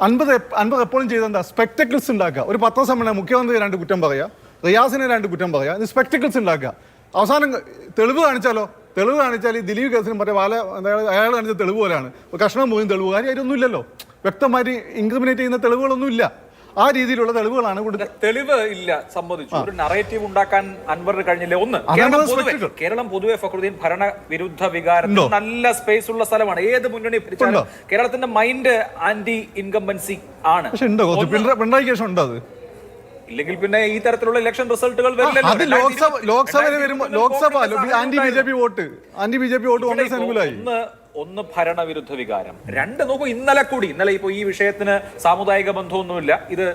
അൻപത് അൻപത് എപ്പോഴും ചെയ്ത എന്താ? സ്പെക്ടക്കിൾസ് ഉണ്ടാക്കുക. ഒരു പത്രസമ്മേളനം മുഖ്യമന്ത്രി രണ്ട് കുറ്റം പറയാ റിയാസിനെ രണ്ട് കുറ്റം പറയാ സ്പെക്ടക്കിൾസ് ഉണ്ടാക്കുക. അവസാനം തെളിവ് കാണിച്ചാലോ? തെളിവ് കാണിച്ചാൽ ഈ ദിലീപ് കേസിനും പറയാം വാല അയാൾ കാണിച്ച തെളിവ് പോലെയാണ്. കഷ്ണം പോയി തെളിവ് കാര്യം അതിലൊന്നുമില്ലല്ലോ വ്യക്തമായിട്ട് ഇൻക്രിമിനേറ്റ് ചെയ്യുന്ന തെളിവുകളൊന്നും ഇല്ല ആ രീതിയിലുള്ള തെളിവുകളാണ് തെളിവ് ഇല്ല സംബന്ധിച്ചു ഒരു നറേറ്റീവ് ഉണ്ടാക്കാൻ അൻവർ കഴിഞ്ഞില്ല? ഒന്ന്. കേരളം പൊതുവെ spectacle. കേരളം പൊതുവെ ഫക്രുദ്ദീൻ ഭരണ വിരുദ്ധ വികാരത്തിൽ നല്ല സ്പേസ് ഉള്ള സ്ഥലമാണ്. ഏത് മുന്നണി ഭരിച്ചാലും കേരളത്തിന്റെ മൈൻഡ് ആന്റി ഇൻകംബൻസി ആണ്. പക്ഷെ ഉണ്ടോ? പിണറായി കേസ് ഉണ്ടോ അത്? ഇല്ലെങ്കിൽ പിന്നെ ഈ തരത്തിലുള്ള ഇലക്ഷൻ റിസൾട്ടുകൾ അത് ലോക്സഭ വരുമ്പോൾ Lok Sabha anti B J P vote anti B J P vote Congress അനുകൂലമായി. ഒന്ന് ഭരണവിരുദ്ധ വികാരം. രണ്ട് നോക്കൂ ഇന്നലെ കൂടി ഇന്നലെ ഇപ്പോൾ ഈ വിഷയത്തിന് സാമുദായിക ബന്ധമൊന്നുമില്ല. ഇത്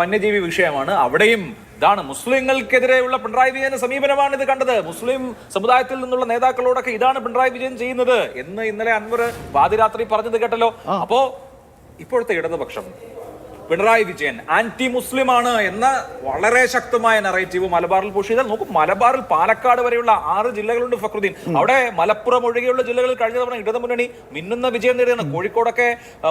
വന്യജീവി വിഷയമാണ്. അവിടെയും ഇതാണ് മുസ്ലിങ്ങൾക്കെതിരെയുള്ള പിണറായി വിജയന്റെ സമീപനമാണ് ഇത് കണ്ടത്. മുസ്ലിം സമുദായത്തിൽ നിന്നുള്ള നേതാക്കളോടൊക്കെ ഇതാണ് പിണറായി വിജയൻ ചെയ്യുന്നത് എന്ന് ഇന്നലെ അൻവർ പാതിരാത്രി പറഞ്ഞത് കേട്ടല്ലോ. അപ്പോ ഇപ്പോഴത്തെ ഇടതുപക്ഷം പിണറായി വിജയൻ ആന്റി മുസ്ലിം ആണ് എന്ന വളരെ ശക്തമായ നറേറ്റീവ് മലബാറിൽ പുഷ് ചെയ്താൽ നോക്കും മലബാറിൽ പാലക്കാട് വരെയുള്ള ആറ് ജില്ലകളുണ്ട് ഫക്രുദ്ദീൻ. അവിടെ മലപ്പുറം ഒഴികെയുള്ള ജില്ലകളിൽ കഴിഞ്ഞ തവണ ഇടതു മുന്നണി മിന്നുന്ന വിജയം നേടിയാണ് കോഴിക്കോടൊക്കെ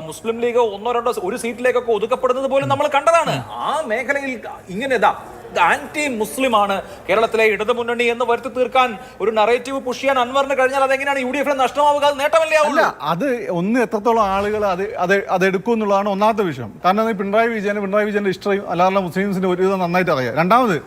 മുസ്ലിം ലീഗ് ഒന്നോ രണ്ടോ ഒരു സീറ്റിലേക്കൊക്കെ ഒതുക്കപ്പെടുന്നത് പോലും നമ്മൾ കണ്ടതാണ്. ആ മേഖലയിൽ ഇങ്ങനെ ഇതാ ആന്റി മുസ്ലിമാണ് കേരളത്തിലെ ഇടതുമുന്നണി എന്ന് വരുത്തി തീർക്കാൻ ഒരു നറേറ്റീവ് പുഷ് ചെയ്യാൻ അൻവറിന് കഴിഞ്ഞാൽ അതെങ്ങനെയാണ് യു ഡി എഫിന് നഷ്ടമാവുക? അത് നേട്ടമല്ലേ അല്ല അത് ഒന്ന് എത്രത്തോളം ആളുകൾ അത് അത് അത് എടുക്കും എന്നുള്ളതാണ് ഒന്നാമത്തെ വിഷയം. കാരണം പിണറായി വിജയന് പിണറായി വിജയന്റെ ഹിസ്റ്ററി അല്ലാതെ മുസ്ലിംസിന്റെ ഒരുവിധം നന്നായിട്ട് അറിയാം. രണ്ടാമത്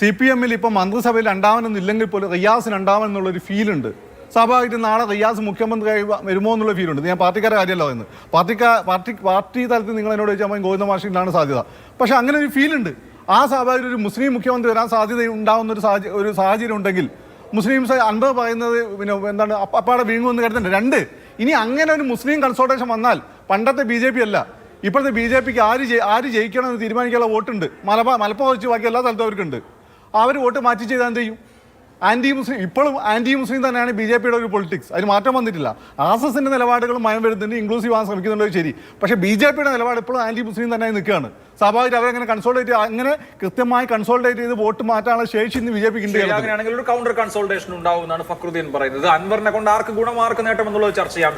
സി പി എമ്മിൽ ഇപ്പം മന്ത്രിസഭയിൽ രണ്ടാമനൊന്നും ഇല്ലെങ്കിൽ പോലും റിയാസ് രണ്ടാമൻ എന്നുള്ളൊരു ഫീലുണ്ട് സ്വാഭാവികമായിട്ടും നാളെ റിയാസ് മുഖ്യമന്ത്രിയായി വരുമോ എന്നുള്ള ഫീലുണ്ട് ഞാൻ പാർട്ടിക്കാരെ കാര്യമല്ല പറയുന്നത്. പാർട്ടിക്കാർ പാർട്ടി പാർട്ടി തലത്തിൽ നിങ്ങൾ എന്നോട് ചോദിച്ചാൽ ഗോവിന്ദ മാഷിലാണ് സാധ്യത. പക്ഷേ അങ്ങനെ ഒരു ഫീലുണ്ട് ആ സ്വാഭാവിക ഒരു മുസ്ലിം മുഖ്യമന്ത്രി വരാൻ സാധ്യത ഉണ്ടാവുന്ന ഒരു സാഹചര്യം ഒരു സാഹചര്യം ഉണ്ടെങ്കിൽ മുസ്ലിംസ് അൻപത് പറയുന്നത് പിന്നെ എന്താണ് അപ്പ- അപ്പാടെ വീങ്ങുമെന്ന് കരുതണ്ട. രണ്ട് ഇനി അങ്ങനെ ഒരു മുസ്ലിം കൺസൾട്ടേഷൻ വന്നാൽ പണ്ടത്തെ ബി ജെ പി അല്ല. ഇപ്പോഴത്തെ ബി ജെ പിക്ക് ആര് ആര് ജയിക്കണമെന്ന് തീരുമാനിക്കാനുള്ള വോട്ടുണ്ട്. മലബാർ മലപ്പുറം വെച്ച് ബാക്കി എല്ലാ സ്ഥലത്തും അവർക്കുണ്ട്. അവർ വോട്ട് മാറ്റി ചെയ്താൽ എന്ത് ചെയ്യും? ആന്റി മുസ്ലിം ഇപ്പോഴും ആന്റി മുസ്ലിം തന്നെയാണ് ബി ജെ പിയുടെ ഒരു പൊളിറ്റിക്സ് അതിന് മാറ്റം വന്നിട്ടില്ല. ആർ എസ് എസിന്റെ നിലപാടുകൾ മയം വരുന്നുണ്ട് ഇൻക്ലൂസീവ് ആകാൻ ശ്രമിക്കുന്നുണ്ട് ശരി. പക്ഷേ ബി ജെ പിയുടെ നിലപാട് ഇപ്പോഴും ആന്റി മുസ്ലിം തന്നെ നിൽക്കുകയാണ്. സ്വാഭാവികം അവരങ്ങനെ കൺസോൾട്ടേറ്റ് അങ്ങനെ കൃത്യമായി കൺസോൾട്ടേറ്റ് ചെയ്ത് വോട്ട് മാറ്റാനുള്ള ശേഷി ഇന്ന് ബി ജെ പിക്ക് അങ്ങനെയാണെങ്കിൽ ഒരു കൗണ്ടർ കൺസോൾട്ടേഷൻ ഉണ്ടാവും എന്നാണ് ഫക്രുദ്ദീൻ പറയുന്നത്. അൻവറിനെ കൊണ്ട് ആർക്ക് ഗുണമാർക്ക് നേട്ടം എന്നുള്ളത് ചർച്ച ചെയ്യാം